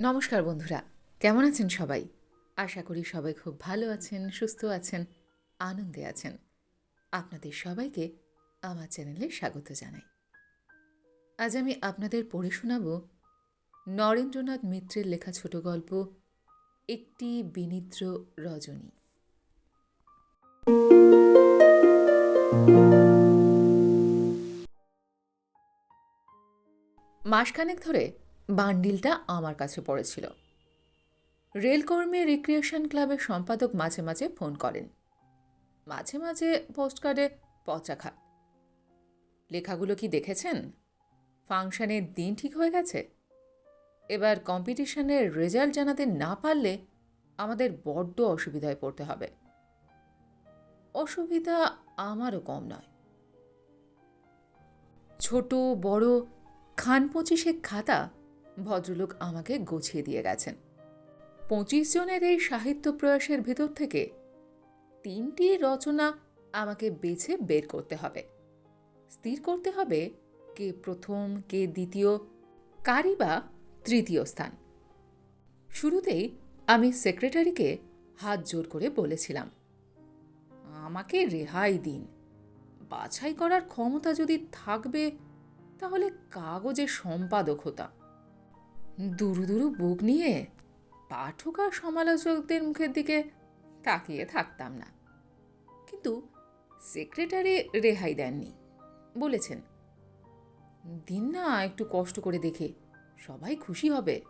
নমস্কার বন্ধুরা, কেমন আছেন সবাই? আশা করি সবাই খুব ভালো আছেন, সুস্থ আছেন, আনন্দে আছেন। আপনাদের সবাইকে আমার চ্যানেলে স্বাগত জানাই। আজ আমি আপনাদের পড়ে শোনাব নরেন্দ্রনাথ মিত্রের লেখা ছোট গল্প, একটি বিনিদ্র রজনী। মাসখানেক ধরে বান্ডিলটা আমার কাছে পড়েছিল। রেলকর্মী রিক্রিয়েশন ক্লাবের সম্পাদক মাঝে মাঝে ফোন করেন। মাঝে মাঝে পোস্টকার্ডে পচা খান লেখাগুলো কি দেখেছেন? ফাংশনের দিন ঠিক হয়ে গেছে? এবার কম্পিটিশনের রেজাল্ট জানাতে না পারলে আমাদের বড্ড অসুবিধায় পড়তে হবে। অসুবিধা আমারও কম নয়। ছোট, বড় খান পঁচিশেক খাতা ভদ্রলোক আমাকে গুছিয়ে দিয়ে গেছেন। পঁচিশ জনের এই সাহিত্য প্রয়াসের ভিতর থেকে তিনটি রচনা আমাকে বেছে বের করতে হবে। স্থির করতে হবে কে প্রথম, কে দ্বিতীয়, কারই বা তৃতীয় স্থান। শুরুতেই আমি সেক্রেটারিকে হাত জোর করে বলেছিলাম, আমাকে রেহাই দিন। বাছাই করার ক্ষমতা যদি থাকবে, তাহলে কাগজে সম্পাদক হতাম। দুরু দুরু বুক নিয়ে পাঠক আর সমালোচকদের মুখের দিকে তাকিয়ে থাকতাম না। কিন্তু সেক্রেটারি রেহাই দেননি, বলেছেন, দিন না, একটু কষ্ট করে দেখে সবাই খুশি হবে।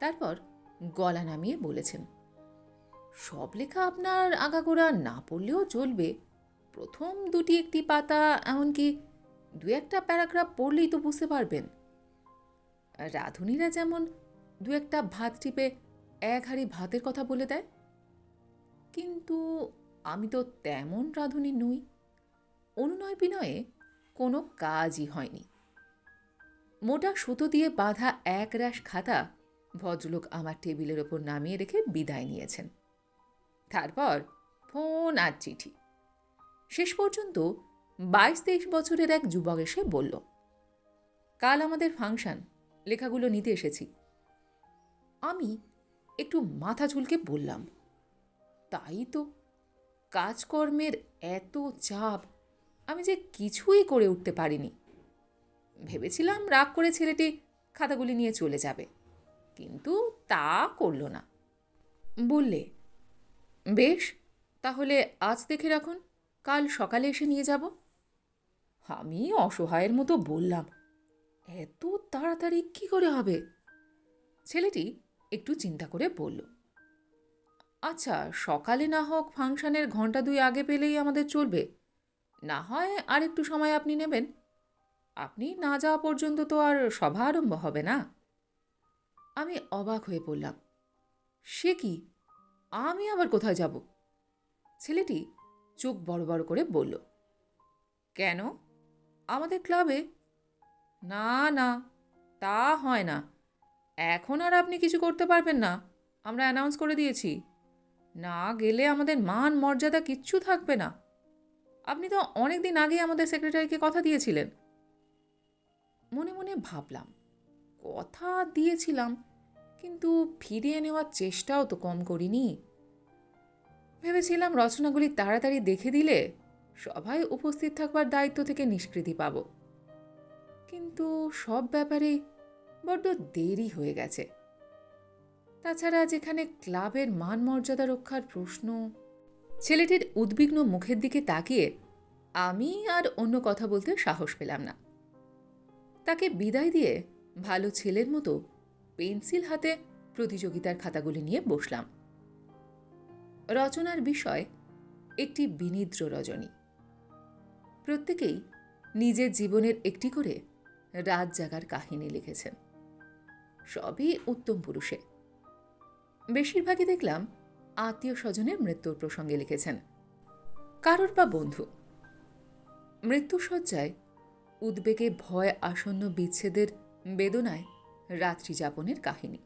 তারপর গলা নামিয়ে বলেছেন, সব লেখা আপনার আগাগোড়া না পড়লেও চলবে। প্রথম দুটি একটি পাতা, এমনকি দু একটা প্যারাগ্রাফ পড়লেই তো বুঝতে পারবেন। রাঁধুনিরা যেমন দু একটা ভাত টিপে এক হাঁড়ি ভাতের কথা বলে দেয়, কিন্তু আমি তো তেমন রাঁধুনি নই। অনুনয় বিনয়ে কোনো কাজই হয়নি। মোটা সুতো দিয়ে বাঁধা এক রাশ খাতা ভদ্রলোক আমার টেবিলের ওপর নামিয়ে রেখে বিদায় নিয়েছেন। তারপর ফোন আর চিঠি। শেষ পর্যন্ত বাইশ তেইশ বছরের এক যুবক এসে বলল, কাল আমাদের ফাংশন। লেখাগুলো নিতে এসেছি। আমি একটু মাথা ঝুলকে বললাম, তাই তো, কাজকর্মের এত চাপ, আমি যে কিছুই করে উঠতে পারিনি। ভেবেছিলাম রাগ করে ছেলেটি খাতাগুলি নিয়ে চলে যাবে, কিন্তু তা করল না। বললে, বেশ, তাহলে আজ দেখে রাখুন, কাল সকালে এসে নিয়ে যাব। আমি অসহায়ের মতো বললাম এত তাড়াতাড়ি কি করে হবে? ছেলেটি একটু চিন্তা করে বলল আচ্ছা সকালে না হোক ফাংশনের ঘণ্টা দুই আগে পেলেই আমাদের চলবে। না হয় আর একটু সময় আপনি নেবেন। আপনি না যাওয়া পর্যন্ত তো আর সভা আরম্ভ হবে না। আমি অবাক হয়ে পড়লাম, সে কি? আমি আবার কোথায় যাব? ছেলেটি চোখ বড় বড় করে বলল, কেন? আমাদের ক্লাবে না না, তা হয় না। এখন আর আপনি কিছু করতে পারবেন না। আমরা অ্যানাউন্স করে দিয়েছি। না গেলে আমাদের মান, মর্যাদা কিচ্ছু থাকবে না। আপনি তো অনেক দিন আগে আমাদের সেক্রেটারিকে কথা দিয়েছিলেন। মনে মনে ভাবলাম, কথা দিয়েছিলাম, কিন্তু ফিরিয়ে নেওয়ার চেষ্টাও তো কম করিনি। ভেবেছিলাম রচনাগুলি তাড়াতাড়ি দেখে দিলে সবাই উপস্থিত থাকবার দায়িত্ব থেকে নিষ্কৃতি পাব। কিন্তু সব ব্যাপারে বড্ড দেরি হয়ে গেছে। তাছাড়া যেখানে ক্লাবের মান মর্যাদা রক্ষার প্রশ্ন, ছেলেটির উদ্বিগ্ন মুখের দিকে তাকিয়ে আমি আর অন্য কথা বলতে সাহস পেলাম না। তাকে বিদায় দিয়ে ভালো ছেলের মতো পেন্সিল হাতে প্রতিযোগিতার খাতাগুলি নিয়ে বসলাম। রচনার বিষয় একটি বিনিদ্র রজনী। প্রত্যেকেই নিজের জীবনের একটি করে রাত জাগার কাহিনী লিখেছেন। সবই উত্তম পুরুষে বেশিরভাগই দেখলাম আত্মীয় স্বজনের মৃত্যুর প্রসঙ্গে লিখেছেন। কারোর বা বন্ধু। মৃত্যুসজ্জায় উদ্বেগে ভয় আসন্ন বিচ্ছেদের বেদনায় রাত্রি যাপনের কাহিনী।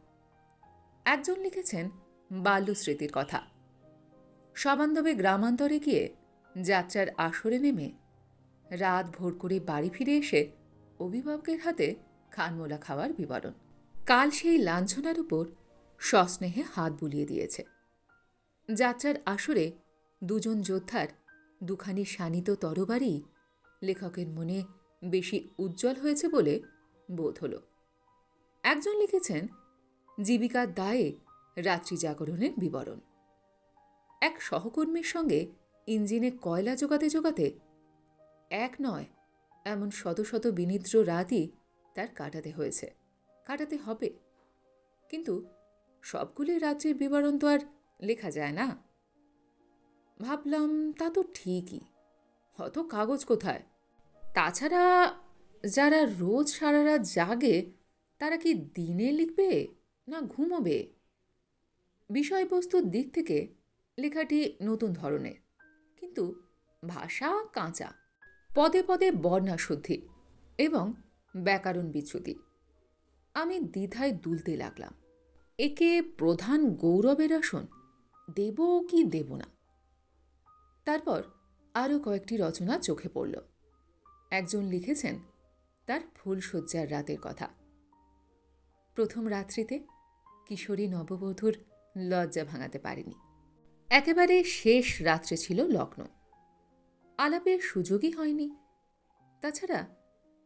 একজন লিখেছেন, বাল্য স্মৃতির কথা। সবান্ধবে গ্রামান্তরে গিয়ে যাত্রার আসরে নেমে রাত ভোর করে বাড়ি ফিরে এসে অভিভাবকের হাতে খানমোলা খাওয়ার বিবরণ। কাল সেই লাঞ্ছনার উপর সস্নেহে হাত বুলিয়ে দিয়েছে। যাত্রার আসরে দুজন যোদ্ধার দুখানি শানিত তরবারি লেখকের মনে বেশি উজ্জ্বল হয়েছে বলে বোধ হল। একজন লিখেছেন জীবিকার দায়ে রাত্রি জাগরণের বিবরণ। এক সহকর্মীর সঙ্গে ইঞ্জিনে কয়লা জোগাতে জোগাতে এক নয় এমন শত শত বিনিদ্র রাতই তার কাটাতে হয়েছে, কাটাতে হবে। কিন্তু সবগুলি রাত্রির বিবরণ তো আর লেখা যায় না। ভাবলাম, তা তো ঠিকই অত কাগজ কোথায়? তাছাড়া যারা রোজ সারা রাত জাগে, তারা কি দিনে লিখবে না ঘুমোবে? বিষয়বস্তুর দিক থেকে লেখাটি নতুন ধরনের, কিন্তু ভাষা কাঁচা। পদে পদে বর্ণাশুদ্ধি এবং ব্যাকরণ বিচ্যুতি। আমি দ্বিধায় দুলতে লাগলাম। একে প্রধান গৌরবের আসন, দেব কি দেব না? তারপর আরও কয়েকটি রচনা চোখে পড়ল। একজন লিখেছেন, তার ফুলশয্যার রাতের কথা। প্রথম রাত্রিতে কিশোরী নববধূর লজ্জা ভাঙাতে পারেনি। একেবারে শেষ রাত্রে ছিল লগ্ন। আলাপের সুযোগই হয়নি। তাছাড়া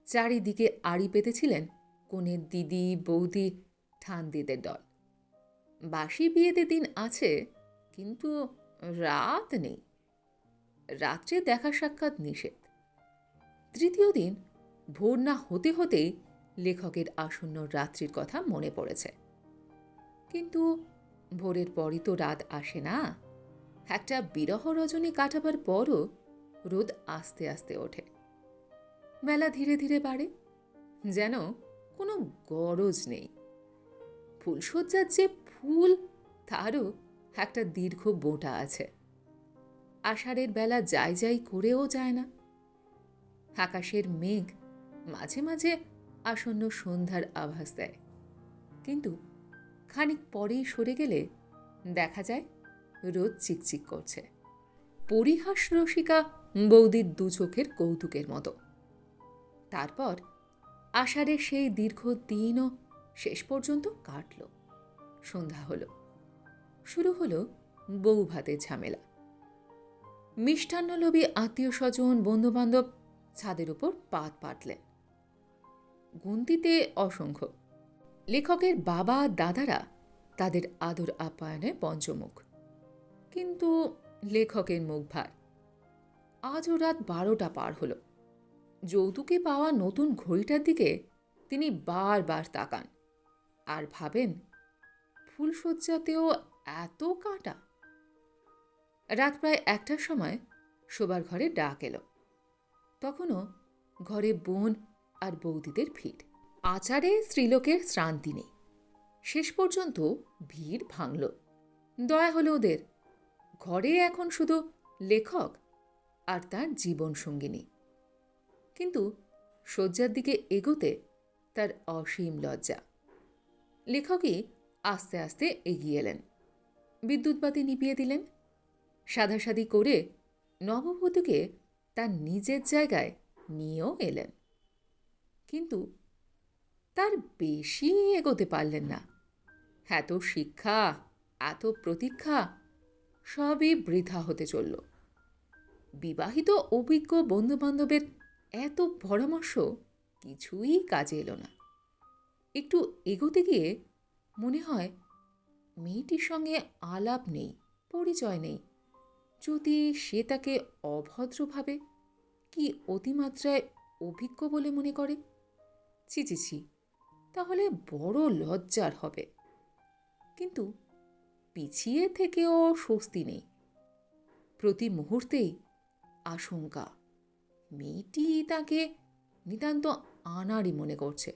চারিদিকে আড়ি পেতেছিলেন কনের দিদি, বৌদি ঠান্দিদের দল। বাসি বিয়েতে দিন আছে, কিন্তু রাত নেই। রাত্রে দেখা সাক্ষাৎ নিষেধ। তৃতীয় দিন ভোর না হতে হতেই লেখকের আসন্ন রাত্রির কথা মনে পড়েছে। কিন্তু ভোরের পরই তো রাত আসে না। একটা বিরহ রজনী কাটাবার পরও রোদ আস্তে আস্তে ওঠে। বেলা ধীরে ধীরে বাড়ে, যেন কোনো গরজ নেই। ফুলশয্যার যে ফুল, তারও একটা দীর্ঘ বোঁটা আছে। আষাঢ়ের বেলা যাই যাই করেও যায় না। আকাশের মেঘ মাঝে মাঝে আসন্ন সন্ধ্যার আভাস দেয়। কিন্তু খানিক পরেই সরে গেলে দেখা যায় রোদ চিকচিক করছে। পরিহাস রসিকা বৌদির দু চোখের কৌতুকের মতো। তারপর আষাঢ়ের সেই দীর্ঘ দিনও শেষ পর্যন্ত কাটল। সন্ধ্যা হলো। শুরু হলো বউ ভাতের ঝামেলা। মিষ্টান্নলোভী আত্মীয় স্বজন, বন্ধুবান্ধব ছাদের উপর পাত পাতলেন। গুনতিতে অসংখ্য। লেখকের বাবা, দাদারা তাদের আদর আপ্যায়নে পঞ্চমুখ। কিন্তু লেখকের মুখ ভার। আজও রাত বারোটা পার হলো। যৌতুকে পাওয়া নতুন ঘড়িটার দিকে তিনি বারবার তাকান আর ভাবেন, ফুলশয্যাতেও এত কাঁটা। রাত প্রায় একটার সময় শোবার ঘরে ডাক এলো। তখনও ঘরে বোন আর বৌদিদের ভিড়। আচারে স্ত্রীলোকের শ্রান্তি নেই। শেষ পর্যন্ত ভিড় ভাঙল। দয়া হলো ওদের ঘরে এখন শুধু লেখক আর তার জীবন সঙ্গিনী। কিন্তু শয্যার দিকে এগোতে তার অসীম লজ্জা। লেখকই আস্তে আস্তে এগিয়ে এলেন। বিদ্যুৎবাতি নিভিয়ে দিলেন। সাধাসাধি করে নববধূকে তার নিজের জায়গায় নিয়েও এলেন। কিন্তু তার বেশি এগোতে পারলেন না। এত শিক্ষা, এত প্রতীক্ষা সবই বৃথা হতে চলল। বিবাহিত অভিজ্ঞ বন্ধুবান্ধবের এত পরামর্শ কিছুই কাজে এলো না। একটু এগোতে গিয়ে মনে হয় মেয়েটির সঙ্গে আলাপ নেই, পরিচয় নেই। যদি সে তাকে অভদ্রভাবে কি অতিমাত্রায় অভিজ্ঞ বলে মনে করে? ছি ছি ছি, তাহলে বড় লজ্জার হবে। কিন্তু পিছিয়ে থেকেও স্বস্তি নেই। প্রতি মুহূর্তেই আশঙ্কা। মেয়েটি তাকে নিতান্ত আনাড়ি মনে করছে।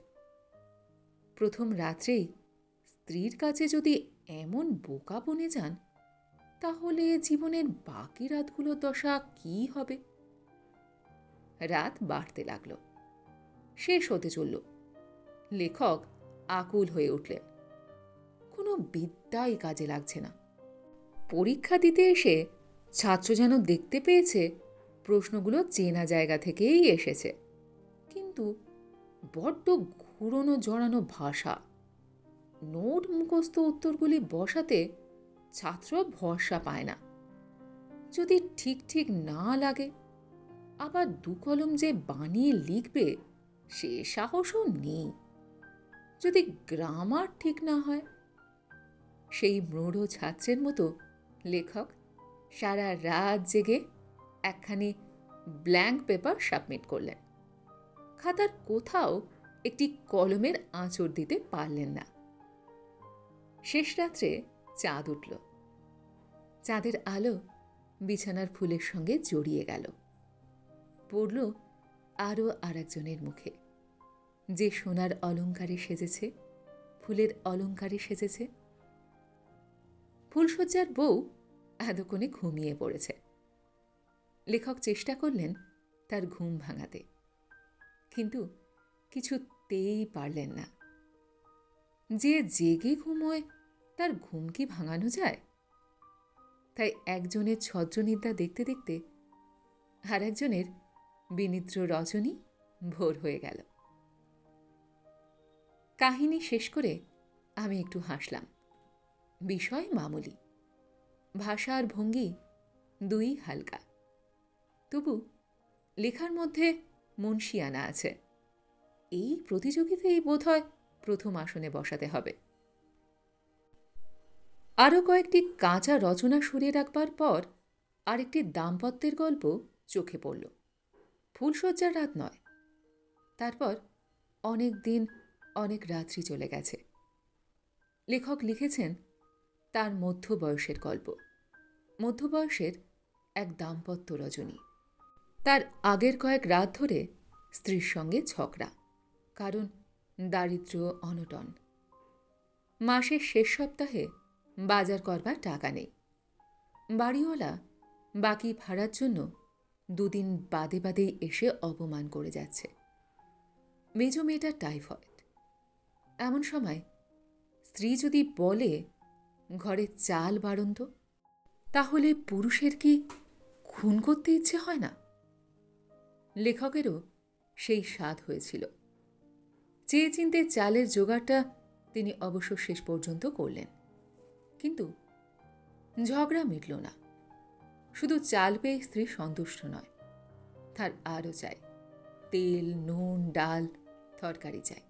প্রথম রাত্রেই স্ত্রীর কাছে যদি এমন বোকা বনে যান, তাহলে জীবনের বাকি রাতগুলোর দশা কি হবে? রাত বাড়তে লাগল। শেষ হতে চলল। লেখক আকুল হয়ে উঠলেন। কোনো বিদ্যাই কাজে লাগছে না। পরীক্ষা দিতে এসে ছাত্র যেন দেখতে পেয়েছে, প্রশ্নগুলো চেনা জায়গা থেকেই এসেছে। কিন্তু বড্ড ঘুরোনো জড়ানো ভাষা। নোট মুখস্থ উত্তরগুলি বসাতে ছাত্র ভরসা পায় না। যদি ঠিক ঠিক না লাগে, আবার দু কলম যে বানিয়ে লিখবে, সে সাহসও নেই। যদি গ্রামার ঠিক না হয় সেই মূঢ় ছাত্রের মতো লেখক সারা রাত জেগে একখানি ব্ল্যাঙ্ক পেপার সাবমিট করলেন। খাতার কোথাও একটি কলমের আঁচড় দিতে পারলেন না। শেষ রাত্রে চাঁদ উঠল। চাঁদের আলো বিছানার ফুলের সঙ্গে জড়িয়ে গেল। পড়ল আরও আরেকজনের মুখে। যে সোনার অলঙ্কারে সেজেছে, ফুলের অলঙ্কারে সেজেছে ফুলশয্যার বউ এতক্ষণে ঘুমিয়ে পড়েছে। লেখক চেষ্টা করলেন তার ঘুম ভাঙাতে। কিন্তু কিছুতেই পারলেন না। যে জেগে ঘুমোয়, তার ঘুম কি ভাঙানো যায়? তাই একজনের ছদ্রনিদ্রা দেখতে দেখতে আর একজনের বিনিদ্র রজনী ভোর হয়ে গেল। কাহিনী শেষ করে আমি একটু হাসলাম। বিষয় মামুলি। ভাষার ভঙ্গি দুই হালকা। তবু লেখার মধ্যে মুন্সিয়ানা আছে। এই প্রতিযোগিতায় বোধহয় প্রথম আসনে বসাতে হবে। আরও কয়েকটি কাঁচা রচনা সরিয়ে রাখবার পর আরেকটি দাম্পত্যের গল্প চোখে পড়ল। ফুলশয্যার রাত নয়। তারপর অনেক দিন, অনেক রাত্রি চলে গেছে। লেখক লিখেছেন তার মধ্য বয়সের গল্প। মধ্যবয়সের এক দাম্পত্য রজনী। তার আগের কয়েক রাত ধরে স্ত্রীর সঙ্গে ঝগড়া, কারণ দারিদ্র্য অনটন। মাসের শেষ সপ্তাহে বাজার করবার টাকা নেই। বাড়িওয়ালা বাকি ভাড়ার জন্য দুদিন বাদে বাদেই এসে অপমান করে যাচ্ছে। মেজ মেয়েটার টাইফয়েড। এমন সময় স্ত্রী যদি বলে ঘরে চাল বাড়ন্ত, তাহলে পুরুষের কি খুন করতে ইচ্ছে হয় না? লেখকেরও সেই স্বাদ হয়েছিল। চেয়ে চিনতে চালের জোগাড়টা তিনি অবশ্য শেষ পর্যন্ত করলেন। কিন্তু ঝগড়া মিটল না। শুধু চাল পেয়ে স্ত্রী সন্তুষ্ট নয়, তার আরও চাই তেল, নুন, ডাল, তরকারি চাই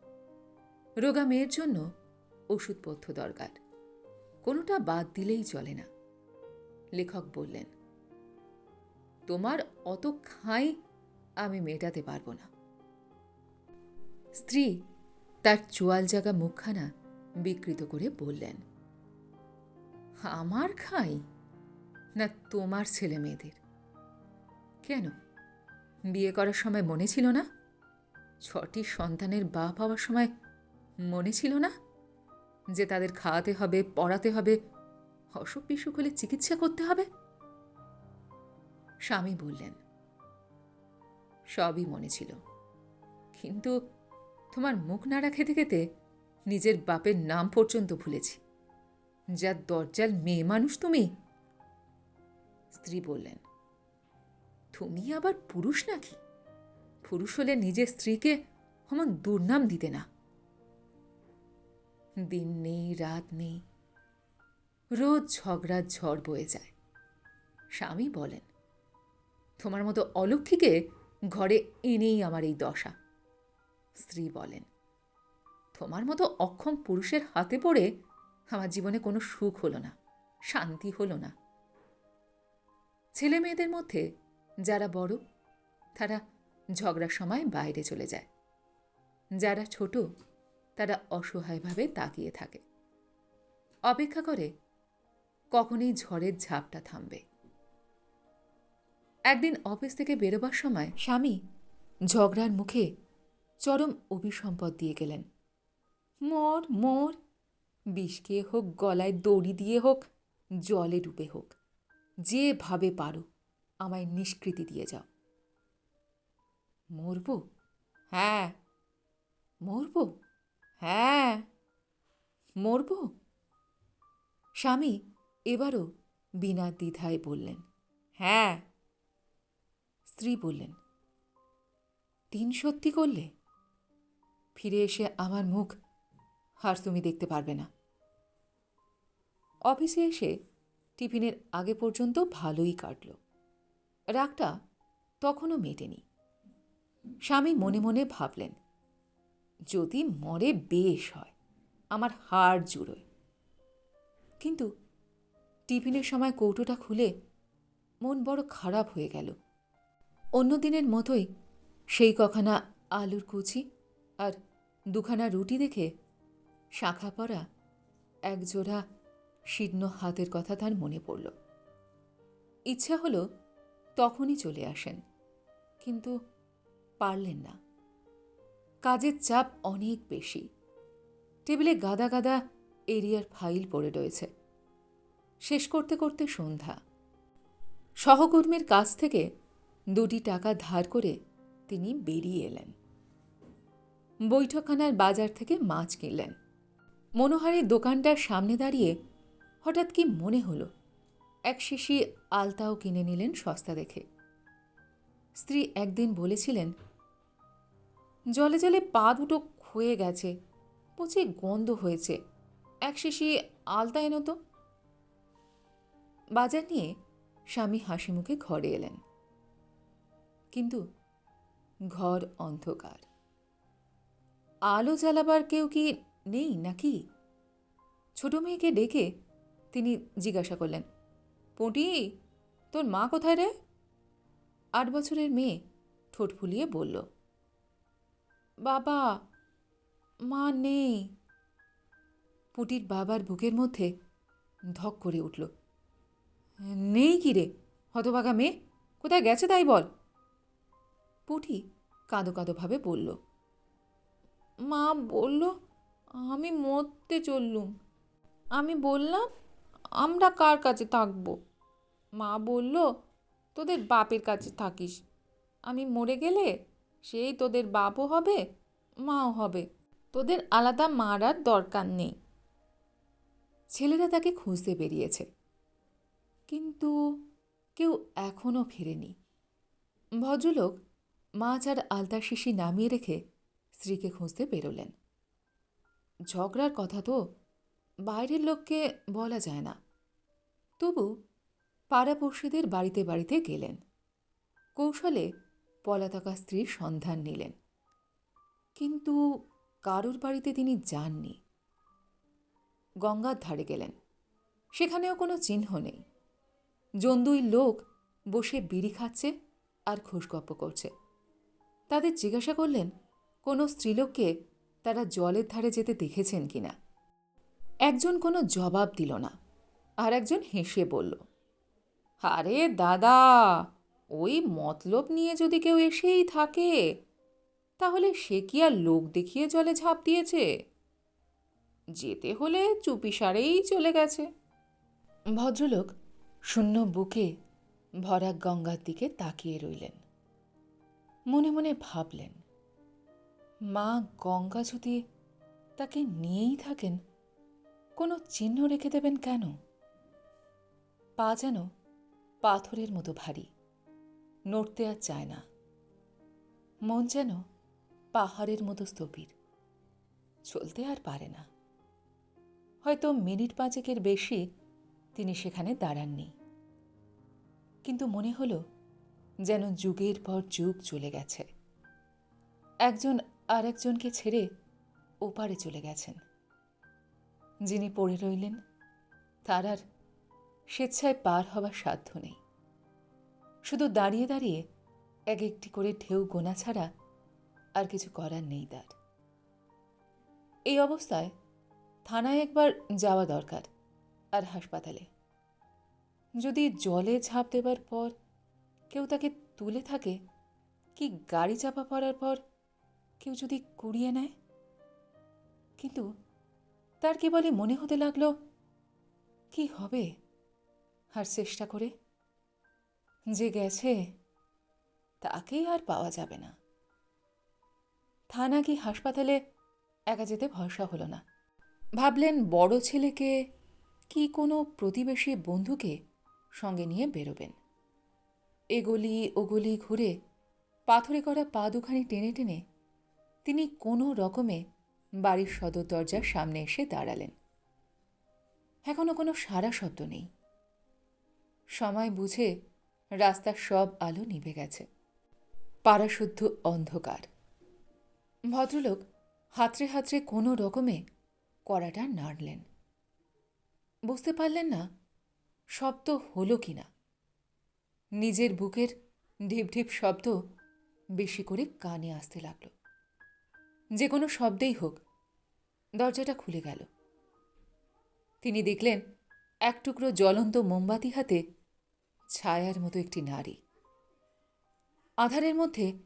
রোগা মেয়ের জন্য ওষুধপথ্য দরকার। কোনোটা বাদ দিলেই চলে না। লেখক বললেন, তোমার অত খাই আমি মেটাতে পারব না। স্ত্রী তার চোয়াল জাগা মুখখানা বিকৃত করে বললেন, আমার খাই? না তোমার ছেলে মেয়েদের? কেন? বিয়ে করার সময় মনে ছিল না? ছটি সন্তানের বাপ হওয়ার সময় মনে ছিল না? যে তাদের খাওয়াতে হবে, পড়াতে হবে, অসুখ বিসুখ হলে চিকিৎসা করতে হবে? স্বামী বললেন, সবই মনে ছিল। কিন্তু তোমার মুখ নাড়া খেতে খেতে নিজের বাপের নাম পর্যন্ত ভুলেছি। যা দরজাল মেয়ে মানুষ তুমি? স্ত্রী বললেন, তুমি আবার পুরুষ নাকি? পুরুষ হলে নিজের স্ত্রীকে অমন দুর্নাম দিতে না। দিন নেই, রাত নেই। রোজ ঝগড়ার ঝড় বয়ে যায়। স্বামী বলেন, তোমার মতো অলক্ষীকে ঘরে এনেই আমার এই দশা। স্ত্রী বলেন, তোমার মতো অক্ষম পুরুষের হাতে পড়ে আমার জীবনে কোনো সুখ হলো না, শান্তি হলো না। ছেলে মেয়েদের মধ্যে যারা বড়, তারা ঝগড়ার সময় বাইরে চলে যায়। যারা ছোট তারা অসহায়ভাবে তাকিয়ে থাকে। অপেক্ষা করে, কখনই ঝড়ের ঝাপটা থামবে। একদিন অফিস থেকে বেরোবার সময় স্বামী ঝগড়ার মুখে চরম অভিসম্পদ দিয়ে গেলেন। মর মর, বিষ খেয়ে হোক, গলায় দড়ি দিয়ে হোক, জলে ডুবে হোক যেভাবে পারো, আমায় নিষ্কৃতি দিয়ে যাও। মরব? হ্যাঁ মরব? হ্যাঁ। মরব? স্বামী এবারও বিনা দ্বিধায় বললেন হ্যাঁ। স্ত্রী বললেন, তিন সত্যি করলে? ফিরে এসে আমার মুখ আর তুমি দেখতে পারবে না। অফিসে এসে টিফিনের আগে পর্যন্ত ভালোই কাটল। রাগটা তখনও মেটেনি। স্বামী মনে মনে ভাবলেন যদি মরে বেশ হয়, আমার হাড় জুড়োয়। কিন্তু টিফিনের সময় কৌটোটা খুলে মন বড় খারাপ হয়ে গেল। অন্য দিনের মতোই সেই কখানা আলুর কুচি আর দুখানা রুটি দেখে শাখা পড়া একজোড়া শীর্ণ হাতের কথা তার মনে পড়ল। ইচ্ছা হলো তখনই চলে আসেন, কিন্তু পারলেন না। কাজের চাপ অনেক বেশি। টেবিলে গাদা গাদা এরিয়ার ফাইল পড়ে রয়েছে। শেষ করতে করতে সন্ধ্যা। সহকর্মীর কাছ থেকে দুটি টাকা ধার করে তিনি বেরিয়ে এলেন। বৈঠকখানার বাজার থেকে মাছ কিনলেন। মনোহারের দোকানটার সামনে দাঁড়িয়ে হঠাৎ কি মনে হলো, এক শিশি আলতাও কিনে নিলেন সস্তা দেখে। স্ত্রী একদিন বলেছিলেন জলে জলে পা দুটো ক্ষয়ে গেছে, পচে গন্ধ হয়েছে। এক শিশি আলতা এনো তো। বাজার নিয়ে স্বামী হাসি মুখে ঘরে এলেন। কিন্তু ঘর অন্ধকার। আলো জ্বালাবার কেউ কি নেই নাকি? ছোট মেয়েকে ডেকে তিনি জিজ্ঞাসা করলেন, পটি, তোর মা কোথায় রে? আট বছরের মেয়ে ঠোঁট ফুলিয়ে বলল বাবা, মা নেই। পুটির বাবার বুকের মধ্যে ধক করে উঠল। নেই কি রে হতবাগা মেয়ে, কোথায় গেছে তাই বল? পুটি কাঁদো কাঁদোভাবে বলল। মা বলল, আমি মরতে চললুম। আমি বললাম, আমরা কার কাছে থাকব? মা বলল, তোদের বাপের কাছে থাকিস। আমি মরে গেলে সেই তোদের বাপও হবে, মাও হবে। তোদের আলাদা মারার দরকার নেই। ছেলেরা তাকে খুঁজতে বেরিয়েছে। কিন্তু কেউ এখনও ফেরেনি। ভদ্রলোক মাছ আর আলতা শিশি নামিয়ে রেখে স্ত্রীকে খুঁজতে বেরোলেন। ঝগড়ার কথা তো বাইরের লোককে বলা যায় না। তবু পাড়াপড়শিদের বাড়িতে বাড়িতে গেলেন। কৌশলে পলাতকা স্ত্রীর সন্ধান নিলেন। কিন্তু কারোর বাড়িতে তিনি যাননি। গঙ্গার ধারে গেলেন। সেখানেও কোনো চিহ্ন নেই। জন্দুই লোক বসে বিড়ি খাচ্ছে আর খোশগপ্প করছে। তাদের জিজ্ঞাসা করলেন, কোনো স্ত্রীলোককে তারা জলের ধারে যেতে দেখেছেন কিনা একজন কোনো জবাব দিল না। আর একজন হেসে বলল, আরে দাদা ওই মতলব নিয়ে যদি কেউ এসেই থাকে, তাহলে সে কি আর লোক দেখিয়ে জলে ঝাঁপ দিয়েছে? যেতে হলে চুপিসারেই চলে গেছে। ভদ্রলোক শূন্য বুকে ভরা গঙ্গার দিকে তাকিয়ে রইলেন। মনে মনে ভাবলেন, মা গঙ্গা যদি তাকে নিয়েই থাকেন, কোনো চিহ্ন রেখে দেবেন কেন? পা যেন পাথরের মতো ভারী। নড়তে আর চায় না। মন যেন পাহাড়ের মতো স্থবির। চলতে আর পারে না। হয়তো মিনিট পাঁচেকের বেশি তিনি সেখানে দাঁড়াননি। কিন্তু মনে হলো যেন যুগের পর যুগ চলে গেছে। একজন আর একজনকে ছেড়ে ওপারে চলে গেছেন। যিনি পড়ে রইলেন, তার আর স্বেচ্ছায় পার হবার সাধ্য নেই। শুধু দাঁড়িয়ে দাঁড়িয়ে এক একটি করে ঢেউ গোনা ছাড়া আর কিছু করার নেই তার। এই অবস্থায় থানায় একবার যাওয়া দরকার আর হাসপাতালে। যদি জলে ঝাঁপ দেবার পর কেউ তাকে তুলে থাকে, কি গাড়ি চাপা পড়ার পর কেউ যদি কুড়িয়ে নেয়? কিন্তু তার কেবলই মনে হতে লাগল, কি হবে আর চেষ্টা করে? যে গেছে, তাকেই আর পাওয়া যাবে না। থানা কি হাসপাতালে একা যেতে ভরসা হলো না। ভাবলেন বড় ছেলেকে কি কোনো প্রতিবেশী বন্ধুকে সঙ্গে নিয়ে বেরোবেন। এগলি ওগলি ঘুরে পাথরে করা পা দুখানি টেনে টেনে তিনি কোনো রকমে বাড়ির সদর দরজার সামনে এসে দাঁড়ালেন। এখনও কোনো সারা শব্দ নেই। সময় বুঝে রাস্তার সব আলো নিভে গেছে। পাড়াশুদ্ধ অন্ধকার। ভদ্রলোক হাতড়ে হাতড়ে কোনো রকমে কড়াটা নাড়লেন। বুঝতে পারলেন না, শব্দ হলো কি না। নিজের বুকের ঢিপ ঢিপ শব্দ বেশি করে কানে আসতে লাগল। যে কোনো শব্দেই হোক, দরজাটা খুলে গেল। তিনি দেখলেন, এক টুকরো জ্বলন্ত মোমবাতি হাতে ছায়ার মতো একটি নারী। আধারের মধ্যে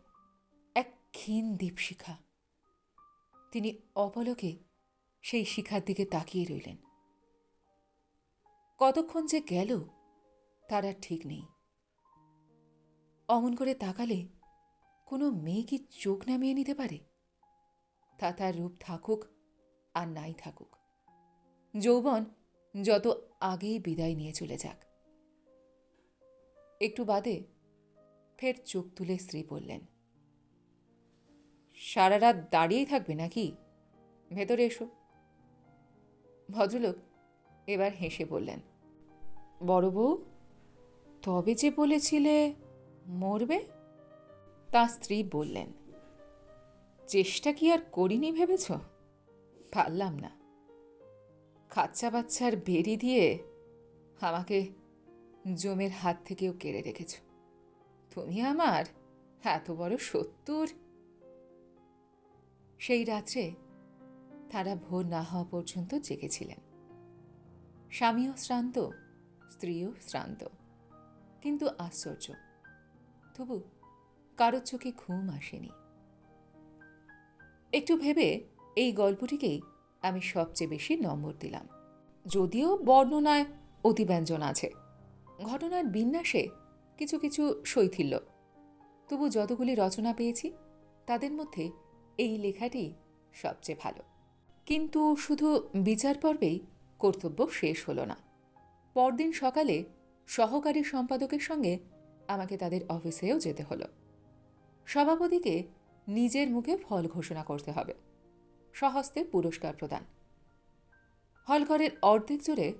এক ক্ষীণ দীপশিখা। তিনি অপলকে সেই শিখার দিকে তাকিয়ে রইলেন। কতক্ষণ যে গেল, তার আর ঠিক নেই। অমন করে তাকালে কোনো মেয়ে কি চোখ নামিয়ে নিতে পারে? তা তার রূপ থাকুক আর নাই থাকুক। যৌবন যত আগেই বিদায় নিয়ে চলে যাক। একটু বাদে ফের চোখ তুলে স্ত্রী বললেন, সারা রাত দাঁড়িয়েই থাকবে নাকি? ভেতরে এসো। ভদ্রলোক এবার হেসে বললেন, বড় বউ, তবে যে বলেছিলে মরবে? তা স্ত্রী বললেন, চেষ্টা কি আর করিনি ভেবেছ? পারলাম না। খাচ্চা বাচ্চার বেরি দিয়ে আমাকে জমের হাত থেকেও কেড়ে রেখেছ। তুমি আমার, এত বড় সত্তর সেই রাত্রে তারা ভোর না হওয়া পর্যন্ত জেগেছিলেন। স্বামীও শ্রান্ত, স্ত্রীও শ্রান্ত। কিন্তু আশ্চর্য, তবু কারোর চোখে ঘুম আসেনি। একটু ভেবে এই গল্পটিকেই আমি সবচেয়ে বেশি নম্বর দিলাম। যদিও বর্ণনায় অতিব্যঞ্জন আছে। ঘটনার বিন্যাসে কিছু কিছু শৈথিল্য। তবু যতগুলি রচনা পেয়েছি, তাদের মধ্যে এই লেখাটি সবচেয়ে ভালো। কিন্তু শুধু বিচার পর্বেই কর্তব্য শেষ হলো না। পরদিন সকালে সহকারী সম্পাদকের সঙ্গে আমাকে তাদের অফিসেও যেতে হলো। সভাপতিকে নিজের মুখে ফল ঘোষণা করতে হবে। সহস্তে পুরস্কার প্রদান। হলঘরের অর্ধেক জুড়ে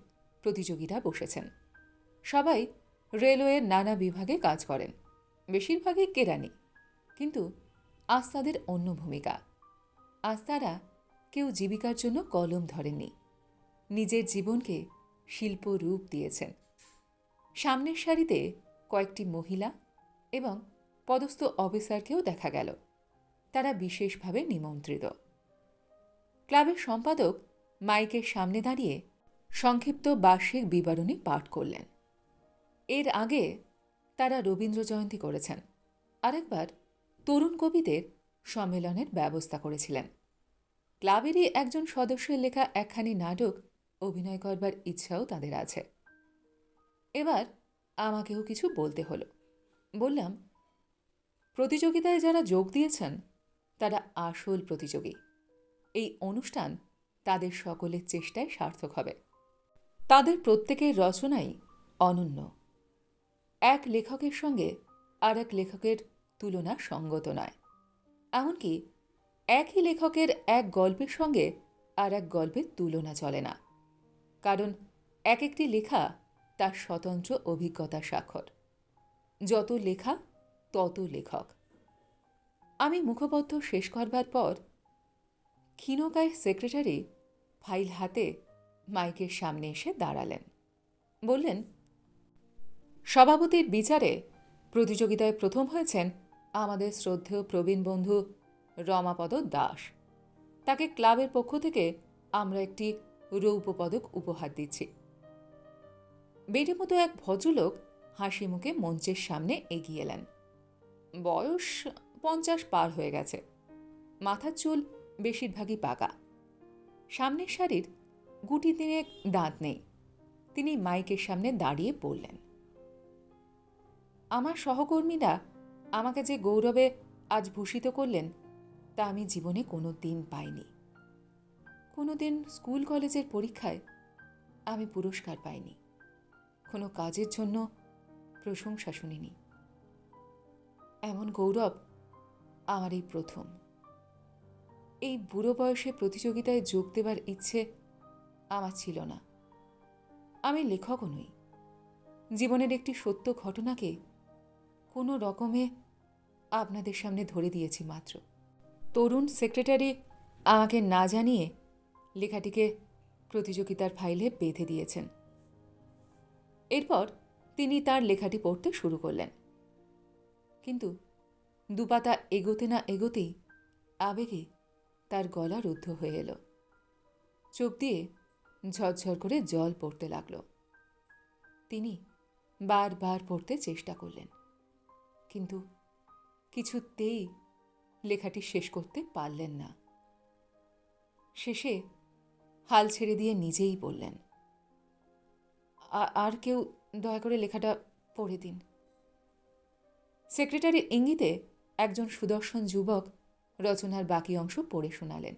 প্রতিযোগীরা বসেছেন। সবাই রেলওয়ের নানা বিভাগে কাজ করেন। বেশিরভাগই কেরানি, কিন্তু আস্তাদের অন্য ভূমিকা। আস্তারা কেউ জীবিকার জন্য কলম ধরেননি, নিজের জীবনকে শিল্প রূপ দিয়েছেন। সামনের সারিতে কয়েকটি মহিলা এবং পদস্থ অফিসারকেও দেখা গেল। তারা বিশেষভাবে নিমন্ত্রিত। ক্লাবের সম্পাদক মাইকের সামনে দাঁড়িয়ে সংক্ষিপ্ত বার্ষিক বিবরণী পাঠ করলেন। এর আগে তারা রবীন্দ্র জয়ন্তী করেছেন। আরেকবার তরুণ কবিদের সম্মেলনের ব্যবস্থা করেছিলেন। ক্লাবেরই একজন সদস্যের লেখা একখানি নাটক অভিনয় করবার ইচ্ছাও তাদের আছে। এবার আমাকেও কিছু বলতে হলো। বললাম, প্রতিযোগিতায় যারা যোগ দিয়েছেন, তারা আসল প্রতিযোগী। এই অনুষ্ঠান তাদের সকলের চেষ্টায় সার্থক হবে। তাদের প্রত্যেকের রচনাই অনন্য। এক লেখকের সঙ্গে আর এক লেখকের তুলনা সঙ্গত নয়। এমনকি একই লেখকের এক গল্পের সঙ্গে আর এক গল্পের তুলনা চলে না। কারণ এক একটি লেখা তার স্বতন্ত্র অভিজ্ঞতা স্বাক্ষর। যত লেখা, তত লেখক। আমি মুখপত্র শেষ করবার পর ক্ষীণকায় সেক্রেটারি ফাইল হাতে মাইকের সামনে এসে দাঁড়ালেন। বললেন সভাপতির বিচারে প্রতিযোগিতায় প্রথম হয়েছেন আমাদের শ্রদ্ধেয় প্রবীণ বন্ধু রমাপদ দাস। তাকে ক্লাবের পক্ষ থেকে আমরা একটি রৌপ্য পদক উপহার দিচ্ছি। বেটে মতো এক ভদ্রলোক হাসি মুখে মঞ্চের সামনে এগিয়ে এলেন। বয়স পঞ্চাশ পার হয়ে গেছে। মাথার চুল বেশিরভাগই পাকা। সামনের শাড়ির গুটি দিনে দাঁত নেই। তিনি মাইকের সামনে দাঁড়িয়ে বললেন আমার সহকর্মীরা আমাকে যে গৌরবে আজ ভূষিত করলেন, তা আমি জীবনে কোনো দিন পাইনি। কোনো দিন স্কুল কলেজের পরীক্ষায় আমি পুরস্কার পাইনি। কোনো কাজের জন্য প্রশংসা শুনিনি। এমন গৌরব আমার এই প্রথম। এই বুড়ো বয়সে প্রতিযোগিতায় যোগ দেবার ইচ্ছে আমার ছিল না। আমি লেখকও নই। জীবনের একটি সত্য ঘটনাকে কোনো রকমে আপনাদের সামনে ধরে দিয়েছি মাত্র। তরুণ সেক্রেটারি আমাকে না জানিয়ে লেখাটিকে প্রতিযোগিতার ফাইলে বেঁধে দিয়েছেন। এরপর তিনি তার লেখাটি পড়তে শুরু করলেন। কিন্তু দুপাতা এগোতে না এগোতেই আবেগে তার গলা রুদ্ধ হয়ে এলো। চোখ দিয়ে ঝরঝর করে জল পড়তে লাগল। তিনি বারবার পড়তে চেষ্টা করলেন। কিন্তু কিছুতেই লেখাটি শেষ করতে পারলেন না। শেষে হাল ছেড়ে দিয়ে নিজেই বললেন আর কেউ দয়া করে লেখাটা পড়ে দিন। সেক্রেটারির ইঙ্গিতে একজন সুদর্শন যুবক রচনার বাকি অংশ পড়ে শোনালেন।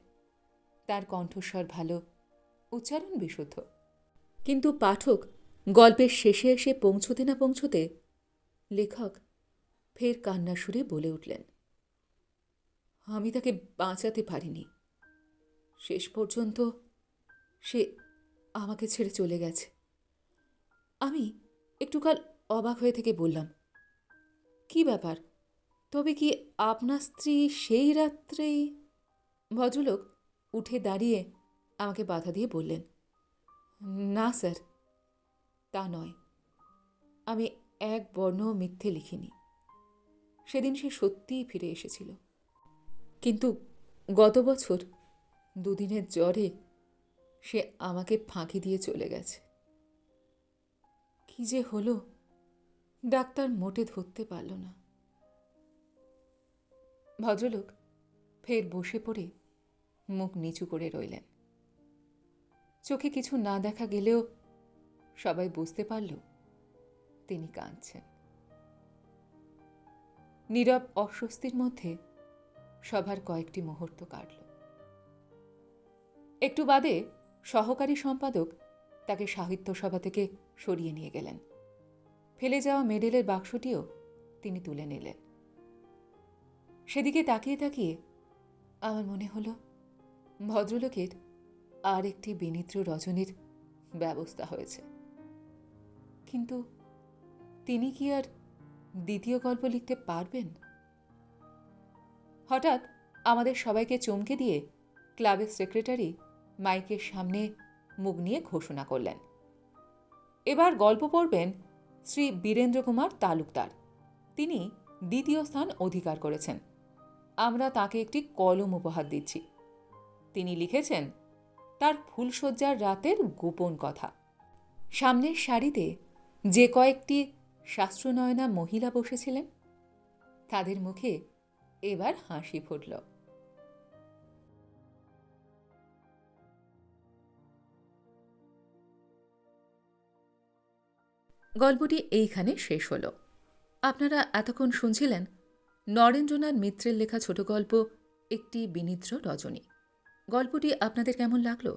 তার কণ্ঠস্বর ভালো, উচ্চারণ বিশুদ্ধ। কিন্তু পাঠক গল্পের শেষে এসে পৌঁছতে না পৌঁছতে লেখক ফের কান্না সুরে বলে উঠলেন, আমি তাকে বাঁচাতে পারিনি। শেষ পর্যন্ত সে আমাকে ছেড়ে চলে গেছে। আমি একটুকাল অবাক হয়ে থেকে বললাম, কি ব্যাপার? তবে কি আপনার স্ত্রী সেই রাত্রেই? ভদ্রলোক উঠে দাঁড়িয়ে আমাকে বাধা দিয়ে বললেন, না স্যার, তা নয়। আমি এক বর্ণ মিথ্যে লিখিনি। সেদিন সে সত্যিই ফিরে এসেছিল। কিন্তু গত বছর দুদিনের জ্বরে সে আমাকে ফাঁকি দিয়ে চলে গেছে। কি যে হলো, ডাক্তার মোটে ধরতে পারল না। ভদ্রলোক ফের বসে পড়ে মুখ নিচু করে রইলেন। চোখে কিছু না দেখা গেলেও সবাই বুঝতে পারল তিনি কাঁদছেন। নীরব অস্বস্তির মধ্যে সভার কয়েকটি মুহূর্ত কাটল। একটু বাদে সহকারী সম্পাদক তাকে সাহিত্য সভা থেকে সরিয়ে নিয়ে গেলেন। ফেলে যাওয়া মেডেলের বাক্সটিও তিনি তুলে নিলেন। সেদিকে তাকিয়ে তাকিয়ে আমার মনে হলো ভদ্রলোকের আর একটি বিনিদ্র রজনীর ব্যবস্থা হয়েছে। কিন্তু তিনি কি আর দ্বিতীয় গল্প লিখতে পারবেন? হঠাৎ আমাদের সবাইকে চমকে দিয়ে ক্লাবের সেক্রেটারি মাইকের সামনে মুখ নিয়ে ঘোষণা করলেন। এবার গল্প পড়বেন শ্রী বীরেন্দ্র কুমার তালুকদার। তিনি দ্বিতীয় স্থান অধিকার করেছেন। আমরা তাকে একটি কলম উপহার দিচ্ছি। তিনি লিখেছেন, তার ফুলশয্যার রাতের গোপন কথা। সামনের সারিতে যে কয়েকটি শাস্ত্রনয়না মহিলা বসেছিলেন। তাদের মুখে এবার হাসি ফুটল। গল্পটি এইখানে শেষ হল। আপনারা এতক্ষণ শুনছিলেন নরেন্দ্রনাথ মিত্রের লেখা ছোট গল্প, একটি বিনিদ্র রজনী। গল্পটি আপনাদের কেমন লাগল?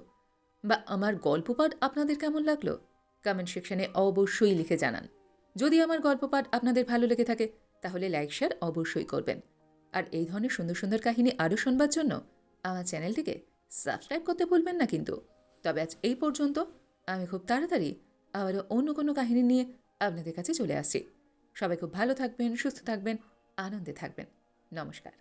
বা আমার গল্পপাঠ আপনাদের কেমন লাগল? কমেন্ট সেকশনে অবশ্যই লিখে জানান। যদি আমার গল্পপাঠ আপনাদের ভালো লেগে থাকে, তাহলে লাইক, শেয়ার অবশ্যই করবেন। আর এই ধরনের সুন্দর সুন্দর কাহিনী আরও শোনবার জন্য আমার চ্যানেলটিকে সাবস্ক্রাইব করতে ভুলবেন না কিন্তু। তবে আজ এই পর্যন্ত আমি খুব তাড়াতাড়ি আবারও অন্য কোনো কাহিনী নিয়ে আপনাদের কাছে চলে আসি সবাই খুব ভালো থাকবেন, সুস্থ থাকবেন, আনন্দে থাকবেন। নমস্কার।